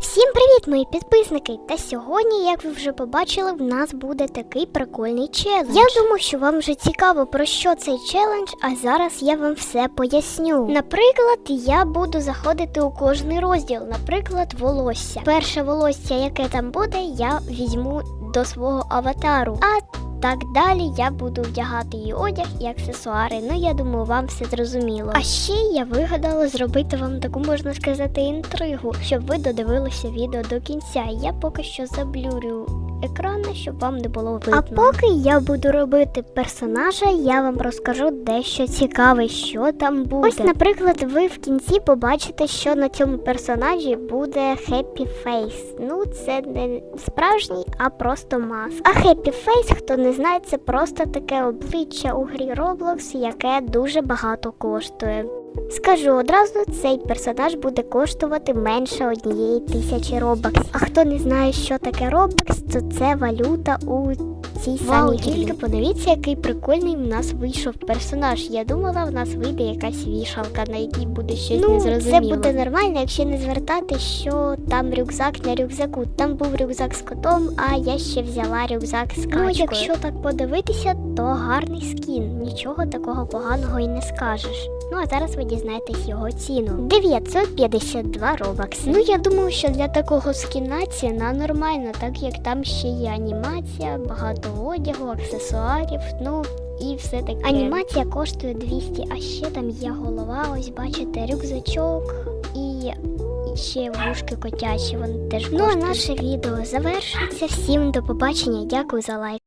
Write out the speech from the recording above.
Всім привіт, мої підписники! Та сьогодні, як ви вже побачили, в нас буде такий прикольний челендж. Я думаю, що вам вже цікаво про що цей челендж, а зараз я вам все поясню. Наприклад, я буду заходити у кожний розділ, наприклад, волосся. Перше волосся, яке там буде, я візьму до свого аватару. А так далі я буду вдягати її одяг і аксесуари. Ну я думаю, вам все зрозуміло. А ще я вигадала зробити вам таку, можна сказати, інтригу, щоб ви додивилися відео до кінця. Я поки що заблюрю екрани, щоб вам не було видно. А поки я буду робити персонажа, я вам розкажу дещо цікаве, що там буде. Ось, наприклад, ви в кінці побачите, що на цьому персонажі буде Happy Face. Ну, це не справжній, а просто маска. А Happy Face, хто не знає, це просто таке обличчя у грі Roblox, яке дуже багато коштує. Скажу одразу, цей персонаж буде коштувати менше однієї тисячі робаксів. А хто не знає, що таке робакс, то це валюта у цій самій грі. Тільки подивіться, який прикольний в нас вийшов персонаж. Я думала, в нас вийде якась вішалка, на якій буде щось Ну, незрозуміло. це буде нормально, якщо не звертати, що там рюкзак на рюкзаку. Там був рюкзак з котом, а я ще взяла рюкзак з качкою. Ну, якщо так подивитися, то гарний скін. Нічого такого поганого і не скажеш. Ну а зараз ви дізнаєтесь його ціну. 952 робакси. Ну я думаю, що для такого скіна ціна нормальна, так як там ще є анімація, багато одягу, аксесуарів. Ну і все таке. Анімація коштує 200, а ще там є голова. Ось бачите, рюкзачок і. Ще вушки котячі, вони теж Ну а наше відео завершується. Всім до побачення. Дякую за лайк.